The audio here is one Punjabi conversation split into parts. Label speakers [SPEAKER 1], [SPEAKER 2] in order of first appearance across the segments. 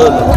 [SPEAKER 1] Good.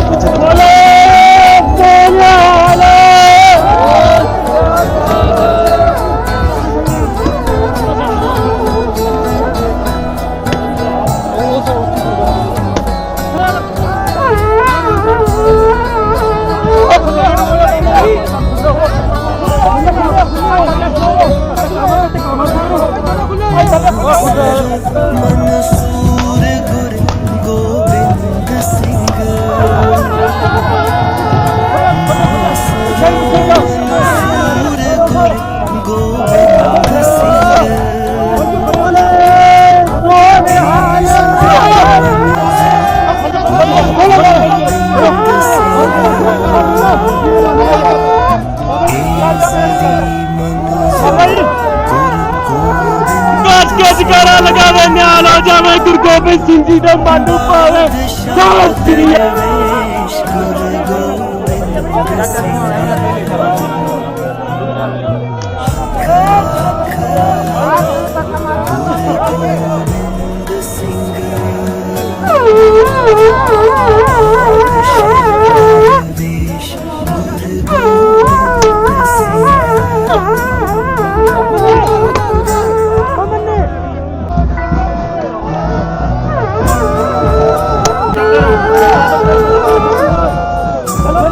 [SPEAKER 1] Kudurgabe Sinci'den Manu Pave Sağ ol Siriye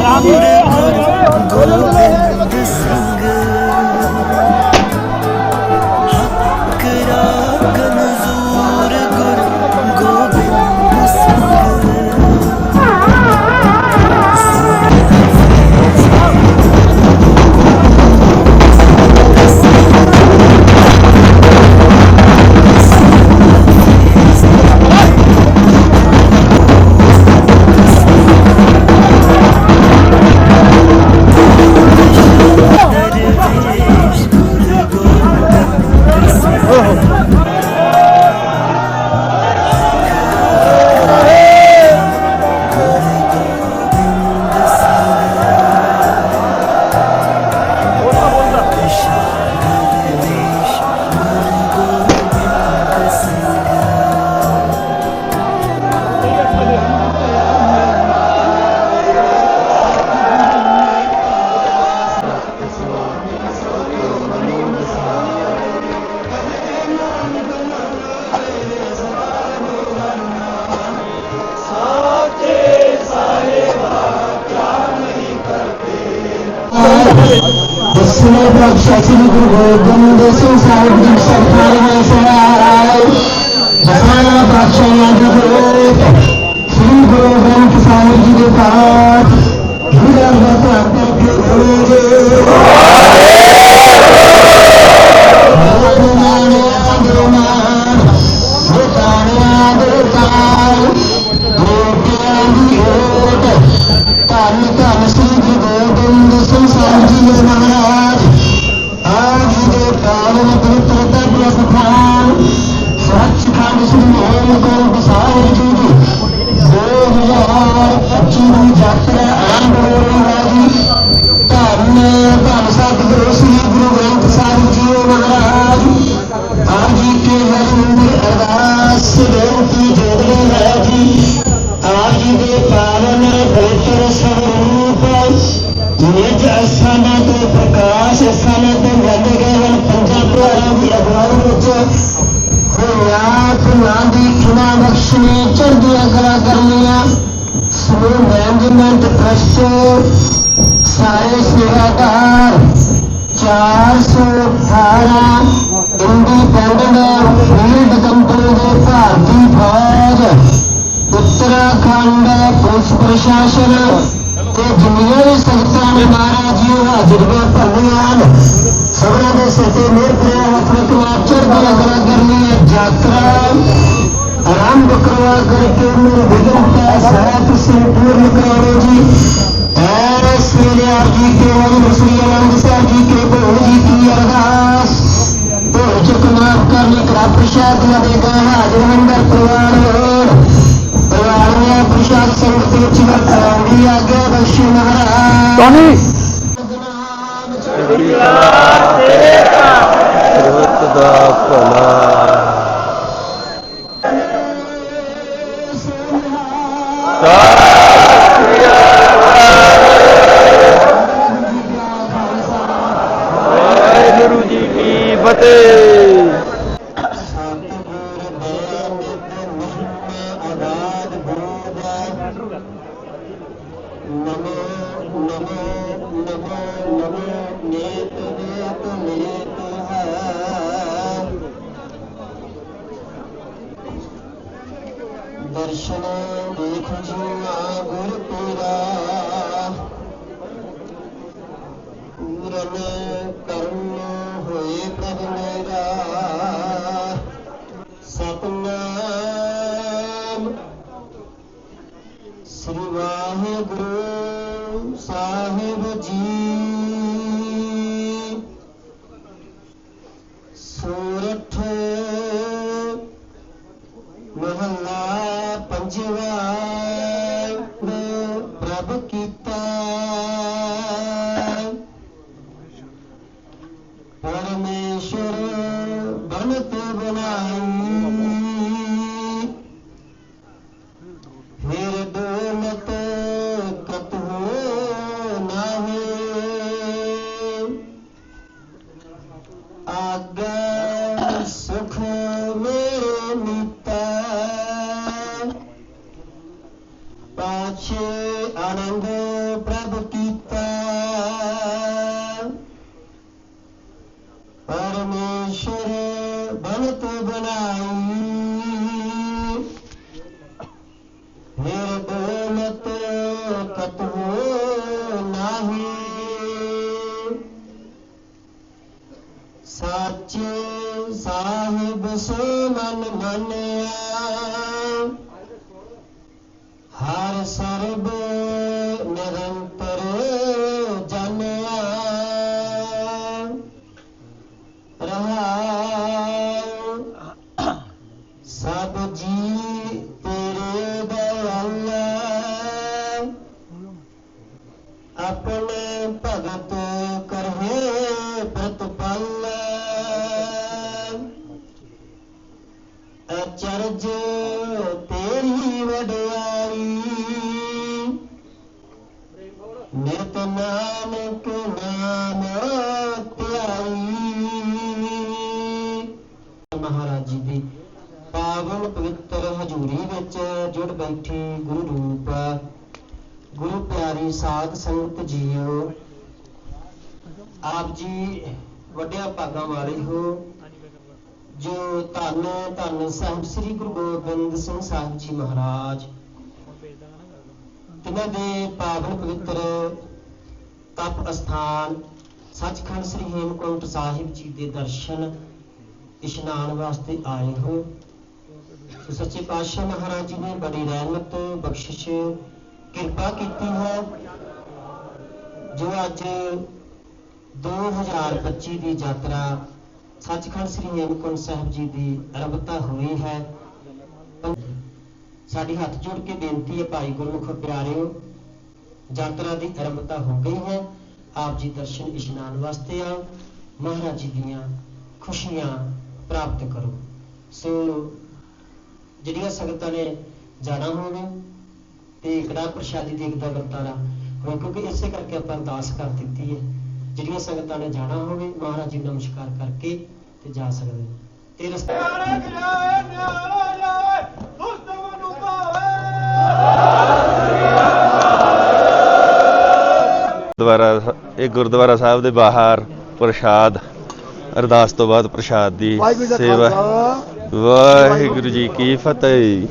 [SPEAKER 1] Ram ji ਦੇ ਹਰ
[SPEAKER 2] ਗੋਬਿੰਦ ਸਿੰਘ
[SPEAKER 3] ਅਧਿਆਪਕ ਸ਼੍ਰੀ ਗੁਰੂ ਗੋਬਿੰਦ ਸਿੰਘ ਸਾਹਿਬ ਜੀ ਸਰਕਾਰ ਨੇ ਸਹਾਇ ਬਸਾਨਾ ਪਾਤਸ਼ਾਹ ਜੀ ਦੇ ਸ੍ਰੀ ਗੁਰੂ ਗ੍ਰੰਥ ਸਾਹਿਬ ਜੀ ਦੇ ਪਾਠ ਗੁਰਾਂ ਦਾ ਪਾਠ ਕਰਕੇ ਹੋਣਗੇ ਧੰਨ ਧੰਨ ਸ੍ਰੀ ਗੁਰੂ ਗੋਬਿੰਦ ਸਿੰਘ ਸਾਹਿਬ ਜੀ ਦੇ ਮਹਾਰਾਜ ਤੇ ਜਿੰਨੀਆਂ ਵੀ ਸੰਗਤਾਂ ਨੇ ਮਹਾਰਾਜ ਜੀ ਹਾਜ਼ਰੀਆਂ ਭਰਨੀਆਂ ਹਨ ਸਭਨਾਂ ਦੇ ਸਿਰ ਤੇ ਮੇਰ ਕਰਿਆ ਆਪਣੇ ਕੋਲ ਚੜ੍ਹਦੀਆਂ ਕਲਾ ਕਰਨੀ ਹੈ ਯਾਤਰਾ ਆਰੰਭ ਕਰਵਾ ਕਰਕੇ ਮੇਰੇ ਵਿਗਨ ਦਾ ਸਾਰਾ ਤੁਸੀਂ ਪੂਰਨ ਕਰਾਓ ਜੀ ਐਸ ਵੇਲੇ ਆਪ ਜੀ ਕੇ ਵਾਲੀ ਸ੍ਰੀ ਅਨੰਦ ਸਾਹਿਬ ਜੀ ਕੇ ਭੋਗ ਜੀ ਕੀ ਅਰਦਾਸ ਭੋਗ ਚੁੱਕ ਮਾਫ ਕਰਨੀ ਕਰਾ ਪ੍ਰਸ਼ਾਦ ਨਾ ਦੇਗਾ ਹਾਜ਼ਰ ਮੰਦਰ ਪਰਿਵਾਰ ਲੋੜ ਪਰਿਵਾਰ ਨੇ ਪ੍ਰਸ਼ਾਦ ਸੰਗਤ ਵਿੱਚ ਵਰਤਾਉਣੀ ਆਗੇ ਬਖਸ਼ੀ ਮਹਾਰਾਜ।
[SPEAKER 1] ਟੋਨੀ
[SPEAKER 4] ਸਰਬੱਤ ਦਾ ਭਲਾ ਵਾਹਿਗੁਰੂ ਜੀ ਕੀ ਫਤਿਹ।
[SPEAKER 3] mano ਨਿਤ ਨਾਨਕ ਨਾਮ ਧਿਆਈ। ਮਹਾਰਾਜ ਜੀ ਦੀ ਪਾਵਨ ਪਵਿੱਤਰ ਹਜ਼ੂਰੀ ਵਿੱਚ ਜੁੜ ਬੈਠੀ ਗੁਰੂ ਰੂਪ, ਗੁਰੂ ਪਿਆਰੀ ਸਾਧ ਸੰਗਤ ਜੀਓ। ਆਪ ਜੀ ਵੱਡਿਆਂ ਭਾਗਾਂ ਵਾਲੇ ਹੋ, ਜੋ ਧੰਨ ਧੰਨ ਸਾਹਿਬ ਸ੍ਰੀ ਗੁਰੂ ਗੋਬਿੰਦ ਸਿੰਘ ਸਾਹਿਬ ਜੀ ਮਹਾਰਾਜ ਤਿਨਾਂ ਦੇ ਪਾਵਨ ਪਵਿੱਤਰ ਤਪ ਅਸਥਾਨ ਸੱਚਖੰਡ ਸ੍ਰੀ ਹੇਮਕੁੰਟ ਸਾਹਿਬ ਜੀ ਦੇ ਦਰਸ਼ਨ ਇਸ਼ਨਾਨ ਵਾਸਤੇ ਆਏ ਹੋ। ਸੱਚੇ ਪਾਤਸ਼ਾਹ ਮਹਾਰਾਜ ਜੀ ਨੇ ਬੜੀ ਰਹਿਮਤ, ਬਖਸ਼ਿਸ਼, ਕਿਰਪਾ ਕੀਤੀ ਹੈ ਜੋ ਅੱਜ 2025 ਦੀ ਯਾਤਰਾ ਸੱਚਖੰਡ ਸ੍ਰੀ ਹੇਮਕੁੰਟ ਸਾਹਿਬ ਜੀ ਦੀ ਆਰੰਭਤਾ ਹੋਈ ਹੈ। ਸਾਡੀ ਹੱਥ ਜੋੜ ਕੇ ਬੇਨਤੀ ਹੈ, ਭਾਈ ਗੁਰਮੁਖ ਪਿਆਰਿਓ, ਯਾਤਰਾ ਦੀ ਆਰੰਭਤਾ ਹੋ ਗਈ ਹੈ। ਆਪ ਜੀ ਦਰਸ਼ਨ ਇਸ਼ਨਾਨ ਵਾਸਤੇ ਆਓ। ਮਹਾਰਾਜ ਜੀ ਦੀਆਂ ਖੁਸ਼ੀਆਂ ਪ੍ਰਾਪਤ ਕਰੋ। ਸੋ ਜਿਹੜੀਆਂ ਸੰਗਤਾਂ ਨੇ ਜਾਣਾ ਹੋਵੇ ਤੇ ਕੜਾ ਪ੍ਰਸ਼ਾਦੀ ਦੇਖਦਾ ਵਰਤਾਰਾ ਹੋਵੇ ਕਿਉਂਕਿ ਇਸੇ ਕਰਕੇ ਆਪਾਂ ਅਰਦਾਸ ਕਰ ਦਿੱਤੀ ਹੈ। ਜਿਹੜੀਆਂ ਸੰਗਤਾਂ ਨੇ ਜਾਣਾ ਹੋਵੇ, ਮਹਾਰਾਜ ਜੀ ਨਮਸਕਾਰ ਕਰਕੇ ਤੇ ਜਾ ਸਕਦੇ ਨੇ। ਇਹ ਰਸਤਾ
[SPEAKER 4] ਗੁਰਦੁਆਰਾ ਇਹ ਗੁਰਦੁਆਰਾ ਸਾਹਿਬ ਦੇ ਬਾਹਰ ਪ੍ਰਸ਼ਾਦ ਅਰਦਾਸ ਤੋਂ ਬਾਅਦ ਪ੍ਰਸ਼ਾਦ ਦੀ ਸੇਵਾ। ਵਾਹਿਗੁਰੂ ਜੀ ਕੀ ਫਤਿਹ।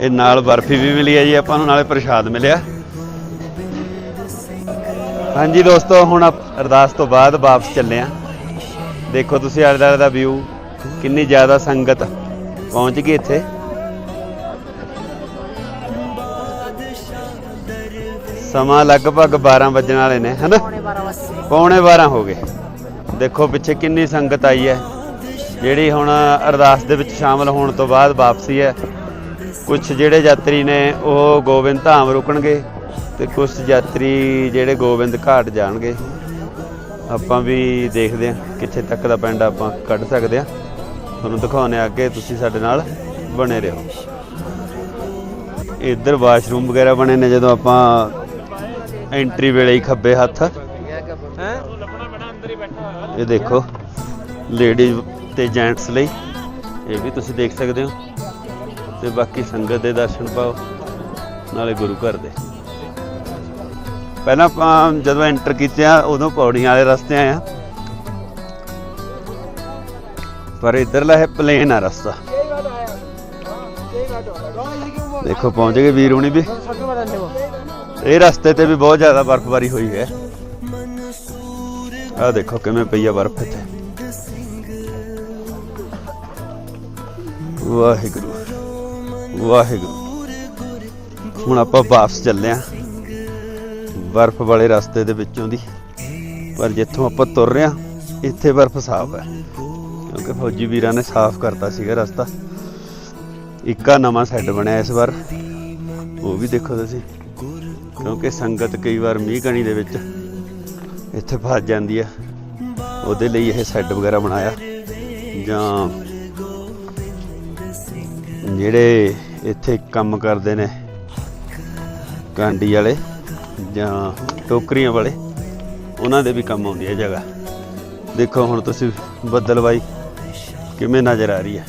[SPEAKER 4] ਇਹ ਨਾਲ ਬਰਫੀ ਵੀ ਮਿਲੀ ਹੈ ਜੀ ਆਪਾਂ ਨੂੰ ਨਾਲੇ ਪ੍ਰਸ਼ਾਦ ਮਿਲਿਆ। ਹਾਂਜੀ ਦੋਸਤੋ ਹੁਣ ਅਰਦਾਸ ਤੋਂ ਬਾਅਦ ਵਾਪਸ ਚੱਲੇ ਆ ਦੇਖੋ ਤੁਸੀਂ ਆਲੇ ਦਾ ਵਿਊ ਕਿੰਨੀ ਜ਼ਿਆਦਾ ਸੰਗਤ ਪਹੁੰਚ ਗਈ ਇੱਥੇ। ਸਮਾਂ ਲਗਭਗ 12 ਵੱਜਣ ਵਾਲੇ ਨੇ ਹਨਾ? ਪੌਣੇ 12 ਹੋ ਗਏ। ਦੇਖੋ ਪਿੱਛੇ ਕਿੰਨੀ ਸੰਗਤ ਆਈ ਹੈ। ਜਿਹੜੀ ਹੁਣ ਅਰਦਾਸ ਦੇ ਵਿੱਚ ਸ਼ਾਮਲ ਹੋਣ ਤੋਂ ਬਾਅਦ ਵਾਪਸੀ ਹੈ। ਕੁਝ ਜਿਹੜੇ ਯਾਤਰੀ ਨੇ ਉਹ ਗੋਬਿੰਦ ਧਾਮ ਰੁਕਣਗੇ ਤੇ ਕੁਝ ਯਾਤਰੀ ਜਿਹੜੇ ਗੋਬਿੰਦ ਘਾਟ ਜਾਣਗੇ। ਆਪਾਂ ਵੀ ਦੇਖਦੇ ਹਾਂ ਕਿੱਥੇ ਤੱਕ ਦਾ ਪਿੰਡ ਆਪਾਂ ਕੱਢ ਸਕਦੇ ਹਾਂ। ਤੁਹਾਨੂੰ ਦਿਖਾਉਣੇ ਅੱਗੇ ਤੁਸੀਂ ਸਾਡੇ ਨਾਲ ਬਣੇ ਰਹੋ। ਇੱਧਰ ਵਾਸ਼ਰੂਮ ਵਗੈਰਾ ਬਣੇ ਨੇ ਜਦੋਂ ਆਪਾਂ ਐਂਟਰੀ ਵੇਲੇ ਹੀ ਖੱਬੇ ਹੱਥ। ਇਹ ਦੇਖੋ ਲੇਡੀਜ਼ ਤੇ ਜੈਂਟਸ ਲਈ। ਇਹ ਵੀ ਤੁਸੀਂ ਦੇਖ ਸਕਦੇ ਹੋ। ਤੇ ਬਾਕੀ ਸੰਗਤ ਦੇ ਦਰਸ਼ਨ ਪਾਓ, ਨਾਲੇ ਗੁਰੂ ਘਰ ਦੇ। ਪਹਿਲਾਂ ਆਪਾਂ ਜਦੋਂ ਐਂਟਰ ਕੀਤੇ ਆ, ਉਦੋਂ ਪੌੜੀਆਂ ਵਾਲੇ ਰਸਤੇ ਆਏ ਆ। ਪਰ ਇਧਰਲਾ ਹੈ ਪਲੇਨ ਆ ਰਸਤਾ। ਦੇਖੋ, ਪਹੁੰਚ ਗਏ ਵੀਰ ਹੁਣੀ ਵੀ। ਇਹ ਰਸਤੇ ਤੇ ਵੀ ਬਹੁਤ ਜ਼ਿਆਦਾ ਬਰਫ਼ਬਾਰੀ ਹੋਈ ਹੈ। ਆ ਦੇਖੋ ਕਿਵੇਂ ਪਈ ਆ ਬਰਫ਼ ਇੱਥੇ। ਵਾਹਿਗੁਰੂ ਵਾਹਿਗੁਰੂ। ਹੁਣ ਆਪਾਂ ਵਾਪਸ ਚੱਲੇ ਆ ਬਰਫ਼ ਵਾਲੇ ਰਸਤੇ ਦੇ ਵਿੱਚੋਂ ਦੀ। ਪਰ ਜਿੱਥੋਂ ਆਪਾਂ ਤੁਰ ਰਹੇ ਆ, ਇੱਥੇ ਬਰਫ਼ ਸਾਫ਼ ਹੈ। ਕਿਉਂਕਿ ਫੌਜੀ ਵੀਰਾਂ ਨੇ ਸਾਫ਼ ਕਰਤਾ ਸੀਗਾ ਰਸਤਾ। ਇੱਕਾ ਨਵਾਂ ਸੈੱਟ ਬਣਿਆ ਇਸ ਵਾਰ। ਉਹ ਵੀ ਦੇਖੋ ਤੁਸੀਂ। ਕਿਉਂਕਿ ਸੰਗਤ ਕਈ ਵਾਰ ਮੀਂਹ ਕਣੀ ਦੇ ਵਿੱਚ ਇੱਥੇ ਫਸ ਜਾਂਦੀ ਹੈ ਉਹਦੇ ਲਈ ਇਹ ਸੈੱਟ ਵਗੈਰਾ ਬਣਾਇਆ। ਜਾਂ ਜਿਹੜੇ ਇੱਥੇ ਕੰਮ ਕਰਦੇ ਨੇ, ਕਾਂਡੀ ਵਾਲੇ ਜਾਂ ਟੋਕਰੀਆਂ ਵਾਲੇ, ਉਹਨਾਂ ਦੇ ਵੀ ਕੰਮ ਆਉਂਦੀ ਹੈ ਜਗ੍ਹਾ। ਦੇਖੋ ਹੁਣ ਤੁਸੀਂ ਬੱਦਲਵਾਈ ਕਿਵੇਂ ਨਜ਼ਰ ਆ ਰਹੀ ਹੈ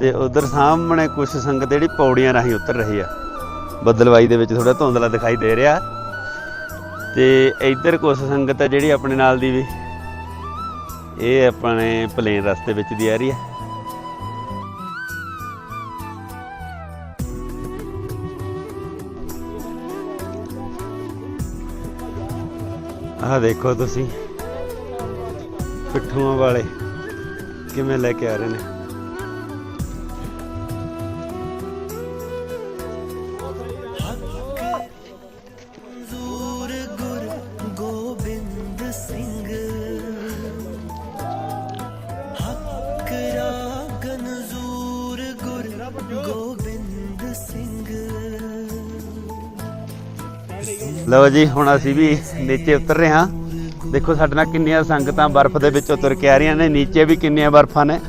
[SPEAKER 4] ਤੇ ਉਧਰ ਸਾਹਮਣੇ ਕੁਝ ਸੰਗਤ ਜਿਹੜੀ ਪੌੜੀਆਂ ਰਾਹੀਂ ਉਤਰ ਰਹੀ ਆ। ਬੱਦਲਵਾਈ ਦੇ ਵਿੱਚ ਥੋੜਾ ਧੁੰਦਲਾ ਦਿਖਾਈ ਦੇ ਰਿਹਾ। ਤੇ ਇੱਧਰ ਕੁਝ ਸੰਗਤ ਹੈ ਜਿਹੜੀ ਆਪਣੇ ਨਾਲ ਦੀ ਵੀ, ਇਹ ਆਪਣੇ ਪਲੇਨ ਰਸਤੇ ਵਿੱਚ ਦੀ ਆ ਰਹੀ ਹੈ ਆਹ ਦੇਖੋ ਤੁਸੀਂ, ਪਿੱਠੂਆਂ ਵਾਲੇ ਕਿਵੇਂ ਲੈ ਕੇ ਆ ਰਹੇ ਨੇ। ਲਓ ਜੀ, ਹੁਣ ਅਸੀਂ ਵੀ ਨੀਚੇ ਉਤਰ ਰਹੇ ਹਾਂ। ਦੇਖੋ ਸਾਡੇ ਨਾਲ ਕਿੰਨੀਆਂ ਸੰਗਤਾਂ ਬਰਫ਼ ਦੇ ਵਿੱਚ ਉਤਰ ਕੇ ਆ ਰਹੀਆਂ ਨੇ, ਨੀਚੇ ਵੀ ਕਿੰਨੀਆਂ ਬਰਫ਼ਾਂ ਨੇ।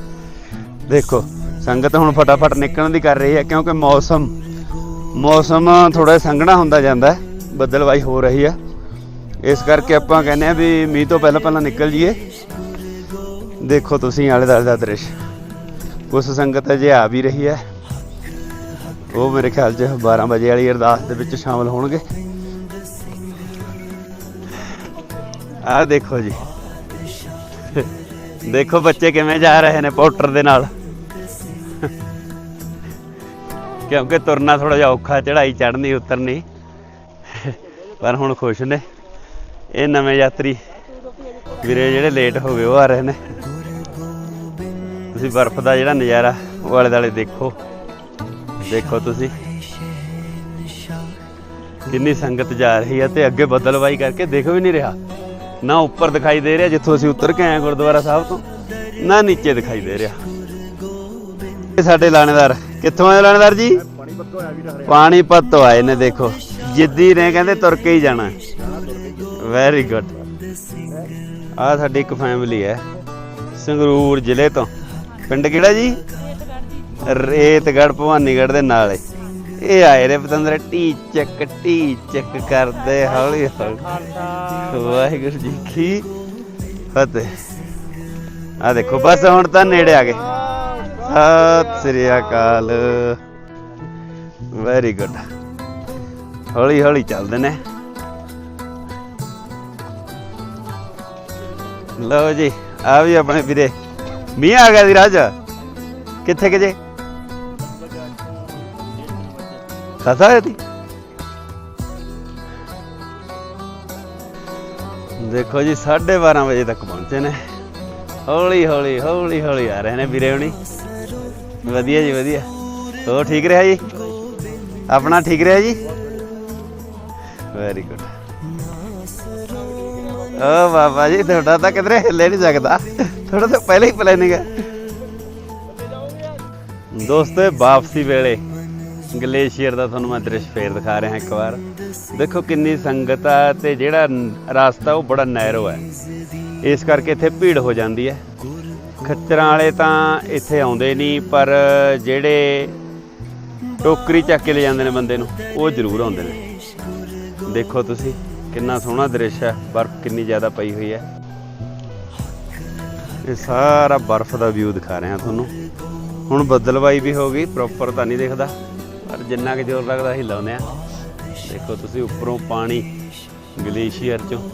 [SPEAKER 4] ਦੇਖੋ, ਸੰਗਤ ਹੁਣ ਫਟਾਫਟ ਨਿਕਲਣ ਦੀ ਕਰ ਰਹੀ ਹੈ, ਕਿਉਂਕਿ ਮੌਸਮ ਮੌਸਮ ਥੋੜਾ ਸੰਘਣਾ ਹੁੰਦਾ ਜਾਂਦਾ ਹੈ ਬੱਦਲਵਾਈ ਹੋ ਰਹੀ ਹੈ। ਇਸ ਕਰਕੇ ਆਪਾਂ ਕਹਿੰਦੇ ਆ ਵੀ ਮੀਂਹ ਤੋਂ ਪਹਿਲਾਂ ਪਹਿਲਾਂ ਨਿਕਲ ਜੀਏ। ਦੇਖੋ ਤੁਸੀਂ ਆਲੇ ਦੁਆਲੇ ਦਾ ਦ੍ਰਿਸ਼। ਕੁਛ ਸੰਗਤ ਅਜੇ ਆ ਵੀ ਰਹੀ ਹੈ। ਉਹ ਮੇਰੇ ਖਿਆਲ 'ਚ 12 ਵਜੇ ਵਾਲੀ ਅਰਦਾਸ ਦੇ ਵਿੱਚ ਸ਼ਾਮਲ ਹੋਣਗੇ। ਆਹ ਦੇਖੋ ਜੀ। ਦੇਖੋ ਬੱਚੇ ਕਿਵੇਂ ਜਾ ਰਹੇ ਨੇ ਪੋਟਰ ਦੇ ਨਾਲ। ਕਿਉਂਕਿ ਤੁਰਨਾ ਥੋੜਾ ਜਿਹਾ ਔਖਾ ਚੜਾਈ ਚੜਨੀ ਉਤਰਨੀ। ਪਰ ਹੁਣ ਖੁਸ਼ ਨੇ। ਇਹ ਨਵੇਂ ਯਾਤਰੀ। ਵੀਰੇ, ਜਿਹੜੇ ਲੇਟ ਹੋ ਗਏ, ਉਹ ਆ ਰਹੇ ਨੇ। ਤੁਸੀਂ ਬਰਫ਼ ਦਾ ਜਿਹੜਾ ਨਜ਼ਾਰਾ, ਉਹ ਆਲੇ ਦੁਆਲੇ ਦੇਖੋ। ਦੇਖੋ ਤੁਸੀਂ। ਕਿੰਨੀ ਸੰਗਤ ਜਾ ਰਹੀ ਹੈ ਤੇ ਅੱਗੇ ਬਦਲਵਾਈ ਕਰਕੇ ਦੇਖ ਵੀ ਨਹੀਂ ਰਿਹਾ। ਨਾ ਉੱਪਰ ਦਿਖਾਈ ਦੇ ਰਿਹਾ ਜਿੱਥੋਂ ਅਸੀਂ ਉਤਰ ਕੇ ਆਏ ਗੁਰਦੁਆਰਾ ਸਾਹਿਬ ਤੋਂ, ਨਾ ਨੀਚੇ ਦਿਖਾਈ ਦੇ ਰਿਹਾ। ਇਹ ਸਾਡੇ ਲਾਣੇਦਾਰ, ਕਿੱਥੋਂ ਆਏ ਲਾਣੇਦਾਰ ਜੀ? ਪਾਣੀਪਤ ਤੋਂ ਆਏ ਨੇ, ਦੇਖੋ। ਜਿੱਦੀ ਨੇ ਕਹਿੰਦੇ ਤੁਰ ਕੇ ਹੀ ਜਾਣਾ। ਵੈਰੀ ਗੁੱਡ ਆ ਸਾਡੀ ਇੱਕ ਫੈਮਿਲੀ ਹੈ, ਸੰਗਰੂਰ ਜ਼ਿਲ੍ਹੇ ਤੋਂ। ਪਿੰਡ ਕਿਹੜਾ ਜੀ? ਰੇਤਗੜ ਭਵਾਨੀਗੜ੍ਹ ਦੇ ਨਾਲ ਏ ਇਹ ਆਏ ਨੇ ਪਤੰਦਰ ਟੀ ਚੱਕ ਕਰਦੇ, ਹੌਲੀ ਹੌਲੀ। ਵਾਹਿਗੁਰੂ ਜੀ ਕੀ ਫਤਿਹ। ਆ ਦੇਖੋ, ਬਸ ਹੁਣ ਤਾਂ ਨੇੜੇ ਆ ਗਏ। ਸਤਿ ਸ੍ਰੀ ਅਕਾਲ। ਵੈਰੀ ਗੁੱਡ ਹੌਲੀ ਹੌਲੀ ਚੱਲਦੇ ਨੇ। ਲਓ ਜੀ, ਆ ਵੀ ਆਪਣੇ ਵੀਰੇ। ਮੀਂਹ ਆ ਗਿਆ ਦੀ ਰਾਜ। ਕਿੱਥੇ ਕਿ ਜੇ? ਖਾਸਾ ਦੇਖੋ ਜੀ 12:30 ਵਜੇ ਤੱਕ ਪਹੁੰਚੇ ਨੇ। ਹੌਲੀ ਹੌਲੀ ਹੌਲੀ ਹੌਲੀ ਆ ਰਹੇ ਨੇ ਵੀਰੇ ਹੁਣੀ। ਵਧੀਆ ਜੀ, ਵਧੀਆ। ਹੋਰ ਠੀਕ ਰਿਹਾ ਜੀ? ਆਪਣਾ ਠੀਕ ਰਿਹਾ ਜੀ? ਵੈਰੀ ਗੁੱਡ ਓ ਬਾਬਾ ਜੀ, ਤੁਹਾਡਾ ਤਾਂ ਕਿਧਰੇ ਹਿੱਲੇ ਨਹੀਂ ਸਕਦਾ। ਥੋੜਾ ਤਾਂ ਪਹਿਲਾਂ ਹੀ ਪਲੈਨਿੰਗ ਹੈ। ਦੋਸਤੋ ਵਾਪਸੀ ਵੇਲੇ। ਗਲੇਸ਼ੀਅਰ ਦਾ ਤੁਹਾਨੂੰ ਮੈਂ ਦ੍ਰਿਸ਼ ਫੇਰ ਦਿਖਾ ਰਿਹਾ ਇੱਕ ਵਾਰ। ਦੇਖੋ ਕਿੰਨੀ ਸੰਗਤ ਆ ਤੇ ਜਿਹੜਾ ਰਸਤਾ ਉਹ ਬੜਾ ਨੈਰੋ ਹੈ। ਇਸ ਕਰਕੇ ਇੱਥੇ ਭੀੜ ਹੋ ਜਾਂਦੀ ਹੈ। ਖੱਚਰਾਂ ਵਾਲੇ ਤਾਂ ਇੱਥੇ ਆਉਂਦੇ ਨਹੀਂ, ਪਰ ਜਿਹੜੇ ਟੋਕਰੀ ਚੱਕ ਕੇ ਲੈ ਜਾਂਦੇ ਨੇ ਬੰਦੇ ਨੂੰ, ਉਹ ਜ਼ਰੂਰ ਆਉਂਦੇ ਨੇ। ਦੇਖੋ ਤੁਸੀਂ, ਕਿੰਨਾ ਸੋਹਣਾ ਦ੍ਰਿਸ਼ ਹੈ, ਬਰਫ਼ ਕਿੰਨੀ ਜ਼ਿਆਦਾ ਪਈ ਹੋਈ ਹੈ। ਇਹ ਸਾਰਾ ਬਰਫ਼ ਦਾ ਵਿਊ ਦਿਖਾ ਰਿਹਾ ਤੁਹਾਨੂੰ। ਹੁਣ ਬੱਦਲਵਾਈ ਵੀ ਹੋ ਗਈ ਪ੍ਰੋਪਰ ਤਾਂ ਨਹੀਂ ਦਿਖਦਾ। ਪਰ ਜਿੰਨਾ ਕਿ ਜ਼ੋਰ ਲੱਗਦਾ ਅਸੀਂ ਲਾਉਂਦੇ ਆ ਦੇਖੋ ਤੁਸੀਂ ਉੱਪਰੋਂ ਪਾਣੀ ਗਲੇਸ਼ੀਅਰ ਚੋਂ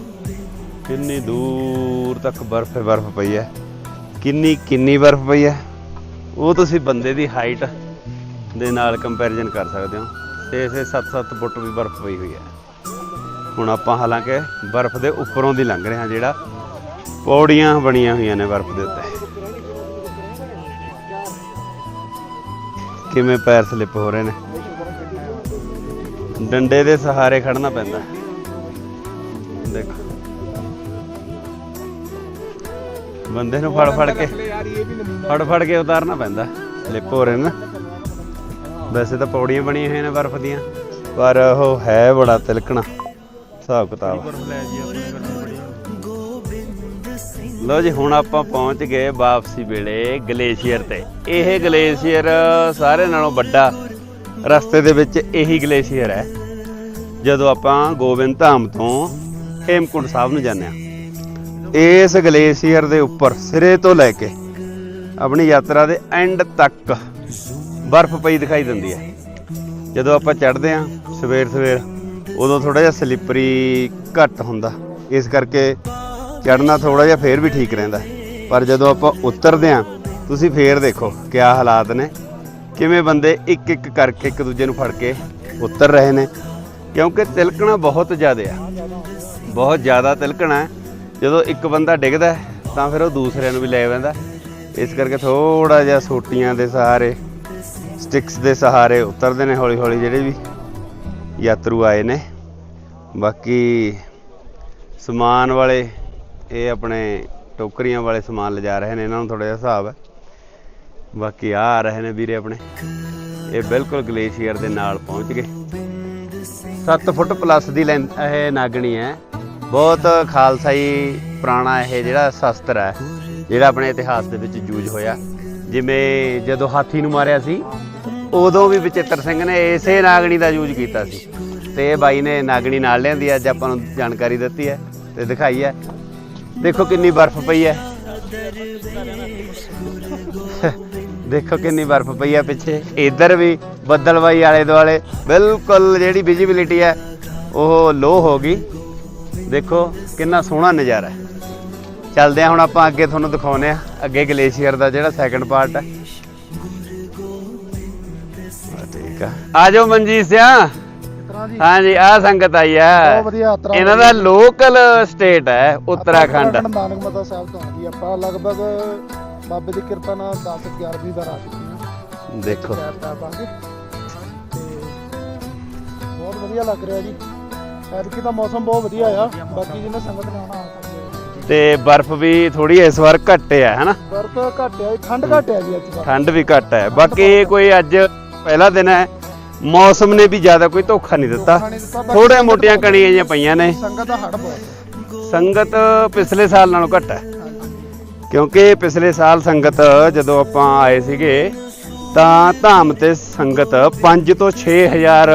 [SPEAKER 4] ਕਿੰਨੀ ਦੂਰ ਤੱਕ ਬਰਫ਼ ਬਰਫ਼ ਪਈ ਹੈ। ਕਿੰਨੀ ਕਿੰਨੀ ਬਰਫ਼ ਪਈ ਹੈ। ਉਹ ਤੁਸੀਂ ਬੰਦੇ ਦੀ ਹਾਈਟ ਦੇ ਨਾਲ ਕੰਪੈਰੀਜ਼ਨ ਕਰ ਸਕਦੇ ਹੋ। 6-6 7-7 ਫੁੱਟ ਵੀ ਬਰਫ਼ ਪਈ ਹੋਈ ਹੈ। ਹੁਣ ਆਪਾਂ ਹਾਲਾਂਕਿ ਬਰਫ਼ ਦੇ ਉੱਪਰੋਂ ਦੀ ਲੰਘ ਰਹੇ ਹਾਂ, ਜਿਹੜਾ ਪੌੜੀਆਂ ਬਣੀਆਂ ਹੋਈਆਂ ਨੇ ਬਰਫ਼ ਦੇ ਉੱਤੇ। ਕਿਵੇਂ ਪੈਰ ਸਲਿੱਪ ਹੋ ਰਹੇ ਨੇ। ਡੰਡੇ ਦੇ ਸਹਾਰੇ ਖੜਨਾ ਪੈਂਦਾ। ਦੇਖੋ। ਬੰਦੇ ਨੂੰ ਫੜ ਫੜ ਕੇ, ਫੜ ਫੜ ਕੇ ਉਤਾਰਨਾ ਪੈਂਦਾ। ਸਲਿੱਪ ਹੋ ਰਹੇ ਨੇ। ਵੈਸੇ ਤਾਂ ਪੌੜੀਆਂ ਬਣੀਆਂ ਹੋਈਆਂ ਨੇ ਬਰਫ਼ ਦੀਆਂ, ਪਰ ਉਹ ਹੈ ਬੜਾ ਤਿਲਕਣਾ, ਹਿਸਾਬ ਕਿਤਾਬ। ਲੋ ਜੀ, ਹੁਣ ਆਪਾਂ ਪਹੁੰਚ ਗਏ ਵਾਪਸੀ ਵੇਲੇ ਗਲੇਸ਼ੀਅਰ ਤੇ। ਇਹ ਗਲੇਸ਼ੀਅਰ ਸਾਰੇ ਨਾਲੋਂ ਵੱਡਾ ਰਸਤੇ ਦੇ ਵਿੱਚ ਇਹੀ ਗਲੇਸ਼ੀਅਰ ਹੈ। ਜਦੋਂ ਆਪਾਂ ਗੋਬਿੰਦ ਧਾਮ ਤੋਂ ਹੇਮਕੁੰਟ ਸਾਹਿਬ ਨੂੰ ਜਾਂਦੇ ਆ ਇਸ ਗਲੇਸ਼ੀਅਰ ਦੇ ਉੱਪਰ ਸਿਰੇ ਤੋਂ ਲੈ ਕੇ ਆਪਣੀ ਯਾਤਰਾ ਦੇ ਐਂਡ ਤੱਕ ਬਰਫ਼ ਪਈ ਦਿਖਾਈ ਦਿੰਦੀ ਹੈ। ਜਦੋਂ ਆਪਾਂ ਚੜ੍ਹਦੇ ਆ ਸਵੇਰ ਸਵੇਰ, ਉਦੋਂ ਥੋੜਾ ਜਿਹਾ ਸਲਿੱਪਰੀ ਘੱਟ ਹੁੰਦਾ। ਇਸ ਕਰਕੇ ਚੜ੍ਹਨਾ ਥੋੜਾ ਜਿਹਾ ਫੇਰ ਵੀ ਠੀਕ ਰਹਿੰਦਾ। ਪਰ ਜਦੋਂ ਆਪਾਂ ਉਤਰਦੇ ਆ ਤੁਸੀਂ ਫੇਰ ਦੇਖੋ ਕਿਆ ਹਾਲਾਤ ਨੇ। ਕਿਵੇਂ ਬੰਦੇ ਇੱਕ ਇੱਕ ਕਰਕੇ ਇੱਕ ਦੂਜੇ ਨੂੰ ਫੜ ਕੇ ਉਤਰ ਰਹੇ ਨੇ? ਕਿਉਂਕਿ ਤਿਲਕਣਾ ਬਹੁਤ ਜ਼ਿਆਦਾ ਆ। ਬਹੁਤ ਜ਼ਿਆਦਾ ਤਿਲਕਣਾ ਜਦੋਂ ਇੱਕ ਬੰਦਾ ਡਿੱਗਦਾ ਤਾਂ ਫਿਰ ਉਹ ਦੂਸਰਿਆਂ ਨੂੰ ਵੀ ਲੈ ਜਾਂਦਾ ਇਸ ਕਰਕੇ ਥੋੜਾ ਜਿਹਾ ਸੋਟੀਆਂ ਦੇ ਸਹਾਰੇ, ਸਟਿਕਸ ਦੇ ਸਹਾਰੇ ਉਤਰਦੇ ਨੇ ਹੌਲੀ ਹੌਲੀ ਜਿਹੜੇ ਵੀ ਯਾਤਰੂ ਆਏ ਨੇ। ਬਾਕੀ ਸਮਾਨ ਵਾਲੇ, ਇਹ ਆਪਣੇ ਟੋਕਰੀਆਂ ਵਾਲੇ ਸਮਾਨ ਲਿਜਾ ਰਹੇ ਨੇ। ਇਹਨਾਂ ਨੂੰ ਥੋੜਾ ਜਿਹਾ ਹਿਸਾਬ ਹੈ। ਬਾਕੀ ਆ ਆ ਰਹੇ ਨੇ ਵੀਰੇ ਆਪਣੇ। ਇਹ ਬਿਲਕੁਲ ਗਲੇਸ਼ੀਅਰ ਦੇ ਨਾਲ ਪਹੁੰਚ ਗਏ। 7 ਫੁੱਟ ਪਲੱਸ ਦੀ ਲੈਂਥ ਇਹ ਨਾਗਣੀ ਹੈ। ਬਹੁਤ ਖਾਲਸਾਈ ਪੁਰਾਣਾ ਇਹ ਜਿਹੜਾ ਸ਼ਸਤਰ ਹੈ ਜਿਹੜਾ ਆਪਣੇ ਇਤਿਹਾਸ ਦੇ ਵਿੱਚ ਯੂਜ਼ ਹੋਇਆ। ਜਿਵੇਂ ਜਦੋਂ ਹਾਥੀ ਨੂੰ ਮਾਰਿਆ ਸੀ ਉਦੋਂ ਵੀ ਬਚਿੱਤਰ ਸਿੰਘ ਨੇ ਇਸੇ ਨਾਗਣੀ ਦਾ ਯੂਜ਼ ਕੀਤਾ ਸੀ। ਤੇ ਇਹ ਬਾਈ ਨੇ ਨਾਗਣੀ ਨਾਲ ਲਿਆਂਦੀ ਹੈ, ਅੱਜ ਆਪਾਂ ਨੂੰ ਜਾਣਕਾਰੀ ਦਿੱਤੀ ਹੈ ਤੇ ਦਿਖਾਈ ਹੈ। ਦੇਖੋ ਕਿੰਨੀ ਬਰਫ਼ ਪਈ ਹੈ। ਦੇਖੋ ਕਿੰਨੀ ਬਰਫ਼ ਪਈ ਹੈ ਪਿੱਛੇ। ਇੱਧਰ ਵੀ ਬੱਦਲਵਾਈ ਆਲੇ ਦੁਆਲੇ ਬਿਲਕੁਲ ਜਿਹੜੀ ਵਿਜ਼ਿਬਿਲਿਟੀ ਹੈ ਉਹ ਲੋ ਹੋ ਗਈ। ਦੇਖੋ ਕਿੰਨਾ ਸੋਹਣਾ ਨਜ਼ਾਰਾ ਹੈ। ਚੱਲਦੇ ਆ ਹੁਣ ਆਪਾਂ ਅੱਗੇ ਤੁਹਾਨੂੰ ਦਿਖਾਉਨੇ ਆ ਅੱਗੇ ਗਲੇਸ਼ੀਅਰ ਦਾ ਜਿਹੜਾ ਸੈਕੰਡ ਪਾਰਟ ਹੈ। ਆ ਠੀਕ ਆ। ਆ ਜਾਓ ਮਨਜੀਤ ਸਿਆ। ਹਾਂਜੀ ਆ ਸੰਗਤ ਆਈ ਆ ਇਹਨਾਂ ਦਾ ਲੋਕਲ ਸਟੇਟ ਹੈ ਉੱਤਰਾਖੰਡ।
[SPEAKER 5] ਨਾਨਕ ਮਤਾ ਸਾਹਿਬ ਤੋਂ ਆਉਂਦੀ ਆਪਾਂ। ਲਗਭਗ ਬਾਬੇ ਦੀ ਕਿਰਪਾ ਨਾਲ 10 11ਵੀਂ ਵਾਰ ਆ ਚੁੱਕੇ ਹਾਂ।
[SPEAKER 4] ਦੇਖੋ।
[SPEAKER 5] ਤੇ ਬਹੁਤ ਵਧੀਆ ਲੱਗ ਰਿਹਾ ਜੀ। ਐਤਕੀ ਤਾਂ ਮੌਸਮ ਬਹੁਤ ਵਧੀਆ ਆ। ਬਾਕੀ ਜਿਹਨੇ ਸੰਗਤ ਨੇ ਆਉਣਾ ਆ ਸਕਦੇ।
[SPEAKER 4] ਤੇ ਬਰਫ਼ ਵੀ ਥੋੜੀ ਇਸ ਵਾਰ ਘੱਟ ਹੈ ਹਨਾ?
[SPEAKER 5] ਬਰਫ਼ ਘੱਟ ਜੀ, ਠੰਡ ਘੱਟ ਆ ਜੀ ਅੱਜ ਦਾ
[SPEAKER 4] ਠੰਡ ਵੀ ਘੱਟ ਹੈ ਬਾਕੀ ਕੋਈ ਅੱਜ ਪਹਿਲਾ ਦਿਨ ਹੈ। ਮੌਸਮ ਨੇ ਵੀ ਜ਼ਿਆਦਾ ਕੋਈ ਧੋਖਾ ਨਹੀਂ ਦਿੱਤਾ। ਥੋੜੇ ਮੋਟੀਆਂ ਕਣੀਆਂ ਜਿਹੀਆਂ ਪਈਆਂ ਨੇ।
[SPEAKER 5] ਸੰਗਤ ਦਾ ਹੜ ਬਹੁਤ
[SPEAKER 4] ਸੰਗਤ ਪਿਛਲੇ ਸਾਲ ਨਾਲੋਂ ਘੱਟ ਹੈ ਕਿਉਂਕਿ ਪਿਛਲੇ ਸਾਲ ਸੰਗਤ ਜਦੋਂ ਆਪਾਂ ਆਏ ਸੀਗੇ, ਤਾਂ ਧਾਮ ਤੇ ਸੰਗਤ 5 ਤੋਂ 6000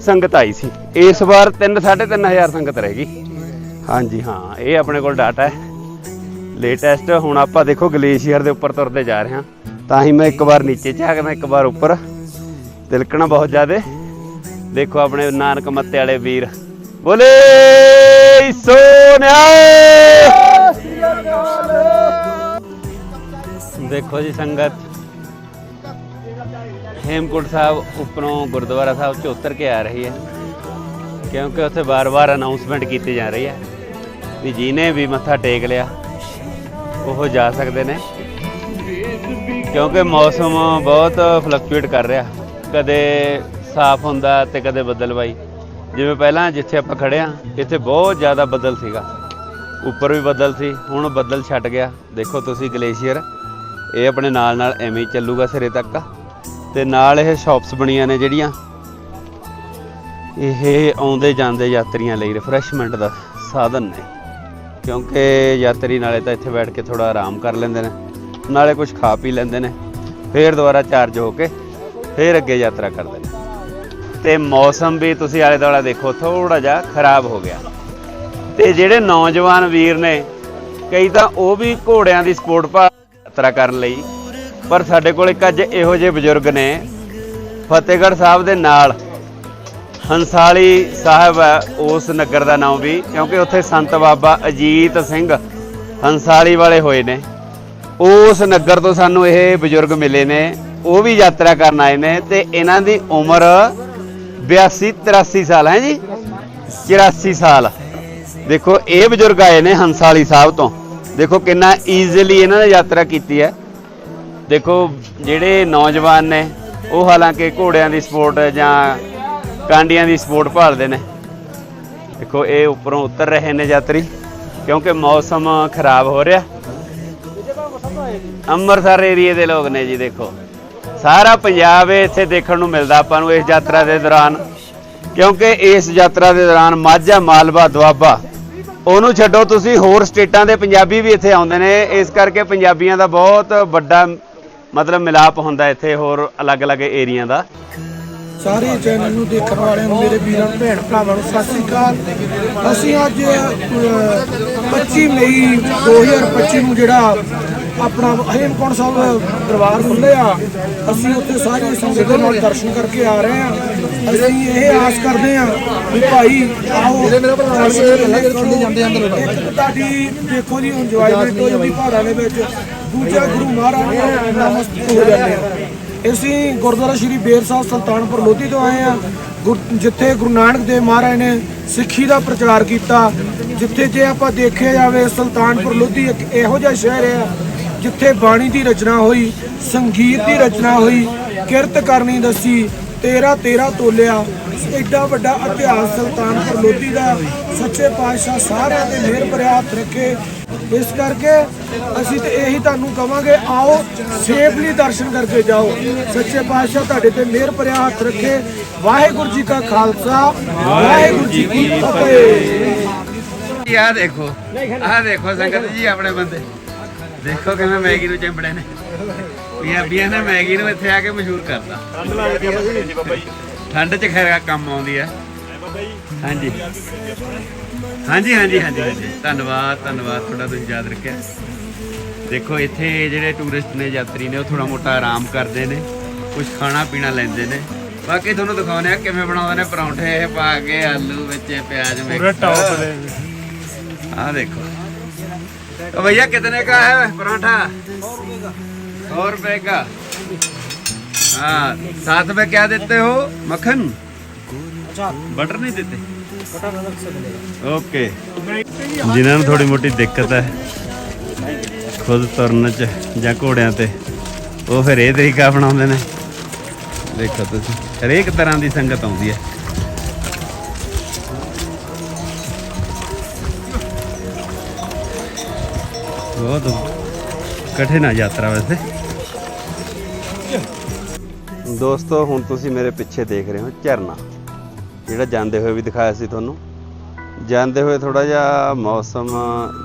[SPEAKER 4] ਸੰਗਤ ਆਈ ਸੀ। ਇਸ ਵਾਰ 3 3500 ਸੰਗਤ ਰਹਿ ਗਈ। ਹਾਂਜੀ ਹਾਂ, ਇਹ ਆਪਣੇ ਕੋਲ ਡਾਟਾ ਹੈ। ਲੇਟੈਸਟ ਹੁਣ ਆਪਾਂ ਦੇਖੋ ਗਲੇਸ਼ੀਅਰ ਦੇ ਉੱਪਰ ਤੁਰਦੇ ਜਾ ਰਹੇ ਹਾਂ। ਤਾਂ ਹੀ ਮੈਂ ਇੱਕ ਵਾਰ ਨੀਚੇ ਝਾਕਦਾ ਇੱਕ ਵਾਰ ਉੱਪਰ। ਤਿਲਕਣਾ ਬਹੁਤ ਜ਼ਿਆਦੇ। ਦੇਖੋ ਆਪਣੇ ਨਾਨਕ ਮੱਤੇ ਵਾਲੇ ਵੀਰ। ਬੋਲੇ, ਸੋਨਿਆ! ਦੇਖੋ ਜੀ ਸੰਗਤ। ਹੇਮਕੁੰਟ ਸਾਹਿਬ ਉੱਪਰੋਂ ਗੁਰਦੁਆਰਾ ਸਾਹਿਬ ਚ ਉਤਰ ਕੇ ਆ ਰਹੀ ਹੈ। ਕਿਉਂਕਿ ਉੱਥੇ ਵਾਰ-ਵਾਰ ਅਨਾਉਂਸਮੈਂਟ ਕੀਤੀ ਜਾ ਰਹੀ ਹੈ ਵੀ ਜਿਹਨੇ ਵੀ ਮੱਥਾ ਟੇਕ ਲਿਆ, ਉਹ ਜਾ ਸਕਦੇ ਨੇ। ਕਿਉਂਕਿ ਮੌਸਮ ਬਹੁਤ ਫਲਕਚੁਏਟ ਕਰ ਰਿਹਾ। ਕਦੇ ਸਾਫ਼ ਹੁੰਦਾ ਤੇ ਕਦੇ ਬੱਦਲਵਾਈ। ਜਿਵੇਂ ਪਹਿਲਾਂ ਜਿੱਥੇ ਆਪਾਂ ਖੜੇ ਆ ਇੱਥੇ ਬਹੁਤ ਜ਼ਿਆਦਾ ਬੱਦਲ ਸੀਗਾ। ਉੱਪਰ ਵੀ ਬੱਦਲ ਸੀ, ਹੁਣ ਬੱਦਲ ਛੱਟ ਗਿਆ। ਦੇਖੋ ਤੁਸੀਂ ਗਲੇਸ਼ੀਅਰ। ਇਹ ਆਪਣੇ ਨਾਲ ਨਾਲ ਐਵੇਂ ਹੀ ਚੱਲੂਗਾ ਸਿਰੇ ਤੱਕ। ਤੇ ਨਾਲ ਇਹ ਸ਼ਾਪਸ ਬਣੀਆਂ ਨੇ ਜਿਹੜੀਆਂ। ਇਹ ਆਉਂਦੇ ਜਾਂਦੇ ਯਾਤਰੀਆਂ ਲਈ ਰਿਫਰੈਸ਼ਮੈਂਟ ਦਾ ਸਾਧਨ ਨੇ। ਕਿਉਂਕਿ ਯਾਤਰੀ ਨਾਲੇ ਤਾਂ ਇੱਥੇ ਬੈਠ ਕੇ ਥੋੜਾ ਆਰਾਮ ਕਰ ਲੈਂਦੇ ਨੇ। ਨਾਲੇ ਕੁਝ ਖਾ ਪੀ ਲੈਂਦੇ ਨੇ। ਫੇਰ ਦੁਬਾਰਾ ਚਾਰਜ ਹੋ ਕੇ ਫੇਰ ਅੱਗੇ ਯਾਤਰਾ ਕਰਦੇ ਨੇ। ਤੇ ਮੌਸਮ ਵੀ ਤੁਸੀਂ ਆਲੇ ਦੁਆਲੇ ਦੇਖੋ ਥੋੜਾ ਜਿਹਾ ਖਰਾਬ ਹੋ ਗਿਆ। ਤੇ ਜਿਹੜੇ ਨੌਜਵਾਨ ਵੀਰ ਨੇ, ਕਈ ਤਾਂ ਉਹ ਵੀ ਘੋੜਿਆਂ ਦੀ ਸਪੋਰਟ ਪਾ ਯਾਤਰਾ ਕਰਨ ਲਈ। ਪਰ ਸਾਡੇ ਕੋਲ ਇੱਕ ਅੱਜ ਇਹੋ ਜਿਹੇ ਬਜ਼ੁਰਗ ਨੇ, ਫਤਿਹਗੜ੍ਹ ਸਾਹਿਬ ਦੇ ਨਾਲ ਹੰਸਾਲੀ ਸਾਹਿਬ ਹੈ, ਉਸ ਨਗਰ ਦਾ ਨਾਮ ਵੀ, ਕਿਉਂਕਿ ਉੱਥੇ ਸੰਤ ਬਾਬਾ ਅਜੀਤ ਸਿੰਘ ਹੰਸਾਲੀ ਵਾਲੇ ਹੋਏ ਨੇ। ਉਸ ਨਗਰ ਤੋਂ ਸਾਨੂੰ ਇਹ ਬਜ਼ੁਰਗ ਮਿਲੇ ਨੇ, ਉਹ ਵੀ ਯਾਤਰਾ ਕਰਨ ਆਏ ਨੇ ਤੇ ਇਹਨਾਂ ਦੀ ਉਮਰ 82 83 ਸਾਲ ਹੈ ਜੀ? 84 ਸਾਲ। ਦੇਖੋ, ਇਹ ਬਜ਼ੁਰਗ ਆਏ ਨੇ ਹੰਸਾਲੀ ਸਾਹਿਬ ਤੋਂ। ਦੇਖੋ ਕਿੰਨਾ ਈਜ਼ੀਲੀ ਇਹਨਾਂ ਨੇ ਯਾਤਰਾ ਕੀਤੀ ਹੈ। ਦੇਖੋ ਜਿਹੜੇ ਨੌਜਵਾਨ ਨੇ, ਉਹ ਹਾਲਾਂਕਿ ਘੋੜਿਆਂ ਦੀ ਸਪੋਰਟ ਜਾਂ ਕਾਂਡੀਆਂ ਦੀ ਸਪੋਰਟ ਭਾਲਦੇ ਨੇ। ਦੇਖੋ ਇਹ ਉੱਪਰੋਂ ਉਤਰ ਰਹੇ ਨੇ ਯਾਤਰੀ, ਕਿਉਂਕਿ ਮੌਸਮ ਖਰਾਬ ਹੋ ਰਿਹਾ। ਅੰਮ੍ਰਿਤਸਰ ਏਰੀਏ ਦੇ ਲੋਕ ਨੇ ਜੀ ਦੇਖੋ। ਸਾਰਾ ਪੰਜਾਬ ਇੱਥੇ ਦੇਖਣ ਨੂੰ ਮਿਲਦਾ ਆਪਾਂ ਨੂੰ ਇਸ ਯਾਤਰਾ ਦੇ ਦੌਰਾਨ। ਕਿਉਂਕਿ ਇਸ ਯਾਤਰਾ ਦੇ ਦੌਰਾਨ ਮਾਝਾ, ਮਾਲਵਾ, ਦੁਆਬਾ ਉਹਨੂੰ ਛੱਡੋ ਤੁਸੀਂ ਹੋਰ ਸਟੇਟਾਂ ਦੇ ਪੰਜਾਬੀ ਵੀ ਇੱਥੇ ਆਉਂਦੇ ਨੇ। ਇਸ ਕਰਕੇ ਪੰਜਾਬੀਆਂ ਦਾ ਬਹੁਤ ਵੱਡਾ ਮਤਲਬ ਮਿਲਾਪ ਹੁੰਦਾ ਇੱਥੇ ਹੋਰ ਅਲੱਗ-ਅਲੱਗ ਏਰੀਆ ਦਾ।
[SPEAKER 5] ਸਾਰੇ ਚੈਨਲ ਨੂੰ ਦੇਖਣ ਵਾਲਿਆਂ ਨੂੰ ਮੇਰੇ ਵੀਰਾਂ ਭੈਣ ਭਰਾਵਾਂ ਨੂੰ ਸਤਿ ਸ੍ਰੀ ਅਕਾਲ। ਅਸੀਂ ਅੱਜ ਅਹ, 25 ਮਈ 2025 ਨੂੰ ਜਿਹੜਾ ਆਪਣਾ ਹੇਮਕੁੰਟ ਸਾਹਿਬ ਦਰਬਾਰ ਖੁੱਲ੍ਹਿਆ ਅਸੀਂ ਉੱਥੇ ਸਾਰੀ ਸੰਗਤ ਦੇ ਨਾਲ ਦਰਸ਼ਨ ਕਰਕੇ ਆ ਰਹੇ ਹਾਂ ਅਸੀਂ ਇਹ ਆਸ ਕਰਦੇ ਹਾਂ ਵੀ ਭਾਈ ਆਓ। ਤੁਹਾਡੀ ਦੇਖੋ ਜੀ ਇੰਜੋਇਮੈਂਟ ਹੋ ਜਾਂਦੀ ਪਹਾੜਾਂ ਦੇ ਵਿੱਚ। ਦੂਜਾ ਗੁਰੂ ਮਹਾਰਾਜ ਦੇ ਨਮਸਤੇ ਹੋ ਜਾਂਦੇ ਆ। ਅਸੀਂ ਗੁਰਦੁਆਰਾ ਸ਼੍ਰੀ ਬੇਰ ਸਾਹਿਬ ਸੁਲਤਾਨਪੁਰ ਲੋਧੀ ਤੋਂ ਆਏ ਆ। ਜਿੱਥੇ ਗੁਰੂ ਨਾਨਕ ਦੇਵ ਮਹਾਰਾਜ ਨੇ ਸਿੱਖੀ ਦਾ ਪ੍ਰਚਾਰ ਕੀਤਾ। ਜਿੱਥੇ ਜੇ ਆਪਾਂ ਦੇਖਿਆ ਜਾਵੇ ਸੁਲਤਾਨਪੁਰ ਲੋਧੀ ਇੱਕ ਇਹੋ ਜਿਹਾ ਸ਼ਹਿਰ ਹੈ ਜਿੱਥੇ ਬਾਣੀ ਦੀ ਰਚਨਾ ਹੋਈ, ਸੰਗੀਤ ਦੀ ਰਚਨਾ ਹੋਈ, ਕਿਰਤ ਕਰਨੀ ਦੱਸੀ, ਤੇਰਾ ਤੇਰਾ ਤੋਲਿਆ। ਐਡਾ ਵੱਡਾ ਇਤਿਹਾਸ ਸੁਲਤਾਨਪੁਰ ਲੋਧੀ ਦਾ, ਸੱਚੇ ਪਾਤਸ਼ਾਹ ਸਾਰਿਆਂ ਦੇ ਮਿਹਰ ਭਰਿਆ ਹੱਥ ਰੱਖੇ। ਇਸ ਕਰਕੇ ਅਸੀਂ ਤੇ ਇਹੀ ਤੁਹਾਨੂੰ ਕਵਾਂਗੇ, ਆਓ ਸੇਫਲੀ ਦਰਸ਼ਨ ਕਰਕੇ ਜਾਓ। ਸੱਚੇ ਪਾਤਸ਼ਾਹ ਤੁਹਾਡੇ ਤੇ ਮਿਹਰ ਭਰਿਆ ਹੱਥ ਰੱਖੇ। ਵਾਹਿਗੁਰੂ ਜੀ ਕਾ ਖਾਲਸਾ, ਵਾਹਿਗੁਰੂ ਜੀ ਕੀ ਫਤਿਹ।
[SPEAKER 4] ਆਹ ਦੇਖੋ ਆਹ ਦੇਖੋ ਸੰਗਤ ਜੀ, ਆਪਣੇ ਬੰਦੇ। ਦੇਖੋ ਕਿਵੇਂ ਮੈਗੀ ਨੂੰ ਚਿੰਬੜੇ ਨੇ। ਪੰਜਾਬੀਆਂ ਨੇ ਮੈਗੀ ਨੂੰ ਇੱਥੇ ਆ ਕੇ ਮਸ਼ਹੂਰ ਕਰਤਾ। ਠੰਡ ਲੱਗ 'ਚ ਖੈਰ ਕੰਮ ਆਉਂਦੀ ਹੈ ਹਾਂਜੀ। ਹਾਂਜੀ ਹਾਂਜੀ ਹਾਂਜੀ ਧੰਨਵਾਦ ਧੰਨਵਾਦ ਤੁਹਾਡਾ ਤੁਸੀਂ ਯਾਦ ਰੱਖਿਆ। ਦੇਖੋ ਇੱਥੇ ਜਿਹੜੇ ਟੂਰਿਸਟ ਨੇ ਯਾਤਰੀ ਨੇ ਉਹ ਥੋੜਾ ਮੋਟਾ ਆਰਾਮ ਕਰਦੇ ਨੇ। ਕੁਝ ਖਾਣਾ ਪੀਣਾ ਲੈਂਦੇ ਨੇ। ਬਾਕੀ ਤੁਹਾਨੂੰ ਦਿਖਾਉਣੇ ਆ ਕਿਵੇਂ ਬਣਾਉਂਦੇ ਨੇ। ਪਰੌਂਠੇ ਪਾ ਕੇ ਆਲੂ ਵਿੱਚ ਪਿਆਜ਼ ਮਿਕਸ ਪੂਰਾ ਦੇਖੋ। तो भैया कितने का है पराठा सौ रुपए का हाँ साथ में क्या देते हो मक्खन बटर नहीं देते ਓਕੇ ਜਿਨ੍ਹਾਂ ਨੂੰ ਥੋੜੀ ਮੋਟੀ ਦਿੱਕਤ ਹੈ ਖੁਦ ਤੁਰਨ ਚ ਜਾਂ ਘੋੜਿਆਂ ਤੇ ਉਹ ਫਿਰ ਇਹ ਤਰੀਕਾ ਅਪਣਾਉਂਦੇ ਨੇ ਦੇਖੋ ਤੁਸੀਂ ਹਰੇਕ ਤਰ੍ਹਾਂ ਦੀ ਸੰਗਤ ਆਉਂਦੀ ਹੈ ਬਹੁਤ ਕਠਿਨ ਆ ਯਾਤਰਾ ਵੈਸੇ ਦੋਸਤੋ ਹੁਣ ਤੁਸੀਂ ਮੇਰੇ ਪਿੱਛੇ ਦੇਖ ਰਹੇ ਹੋ ਝਰਨਾ ਜਿਹੜਾ ਜਾਂਦੇ ਹੋਏ ਵੀ ਦਿਖਾਇਆ ਸੀ ਤੁਹਾਨੂੰ ਜਾਂਦੇ ਹੋਏ ਥੋੜਾ ਜਿਹਾ ਮੌਸਮ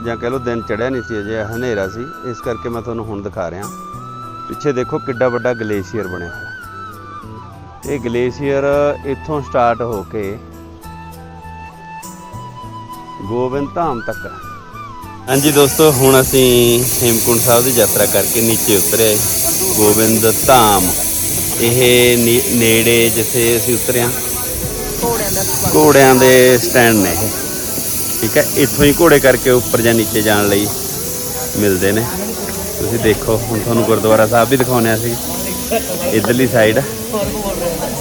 [SPEAKER 4] ਜਾਂ ਕਹਿ ਲਓ ਦਿਨ ਚੜਿਆ ਨਹੀਂ ਸੀ ਅਜੇ ਹਨੇਰਾ ਸੀ ਇਸ ਕਰਕੇ ਮੈਂ ਤੁਹਾਨੂੰ ਹੁਣ ਦਿਖਾ ਰਿਹਾ ਪਿੱਛੇ ਦੇਖੋ ਕਿੱਡਾ ਵੱਡਾ ਗਲੇਸ਼ੀਅਰ ਬਣਿਆ ਹੋਇਆ ਇਹ ਗਲੇਸ਼ੀਅਰ ਇੱਥੋਂ ਸਟਾਰਟ ਹੋ ਕੇ ਗੋਬਿੰਦ ਧਾਮ ਤੱਕ ਹੈ ਹਾਂਜੀ ਦੋਸਤੋ, ਹੁਣ ਅਸੀਂ ਹੇਮਕੁੰਟ ਸਾਹਿਬ ਦੀ ਯਾਤਰਾ ਕਰਕੇ ਨੀਚੇ ਉਤਰੇ ਗੋਬਿੰਦ ਧਾਮ। ਇਹ ਨੀ- ਨੇੜੇ ਜਿੱਥੇ ਅਸੀਂ ਉਤਰੇ ਹਾਂ ਘੋੜਿਆਂ ਦੇ ਸਟੈਂਡ ਨੇ ਇਹ। ਠੀਕ ਹੈ, ਇੱਥੋਂ ਹੀ ਘੋੜੇ ਕਰਕੇ ਉੱਪਰ ਜਾਂ ਨੀਚੇ ਜਾਣ ਲਈ ਮਿਲਦੇ ਨੇ। ਤੁਸੀਂ ਦੇਖੋ, ਹੁਣ ਤੁਹਾਨੂੰ ਗੁਰਦੁਆਰਾ ਸਾਹਿਬ ਵੀ ਦਿਖਾਉਂਦੇ ਆ ਸੀ ਇਧਰਲੀ ਸਾਈਡ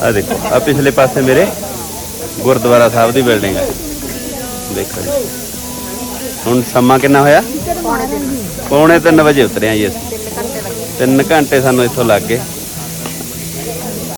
[SPEAKER 4] ਆ ਦੇਖੋ ਆ ਪਿਛਲੇ ਪਾਸੇ ਮੇਰੇ ਗੁਰਦੁਆਰਾ ਸਾਹਿਬ ਦੀ ਬਿਲਡਿੰਗ ਹੈ। ਦੇਖੋ ਜੀ। ਹੁਣ ਸਮਾਂ ਕਿੰਨਾ ਹੋਇਆ? ਪੌਣੇ 3 ਵਜੇ। ਉਤਰੇ ਆ ਜੀ ਅਸੀਂ। 3 ਘੰਟੇ ਸਾਨੂੰ ਇੱਥੋਂ ਲੱਗ ਗਏ।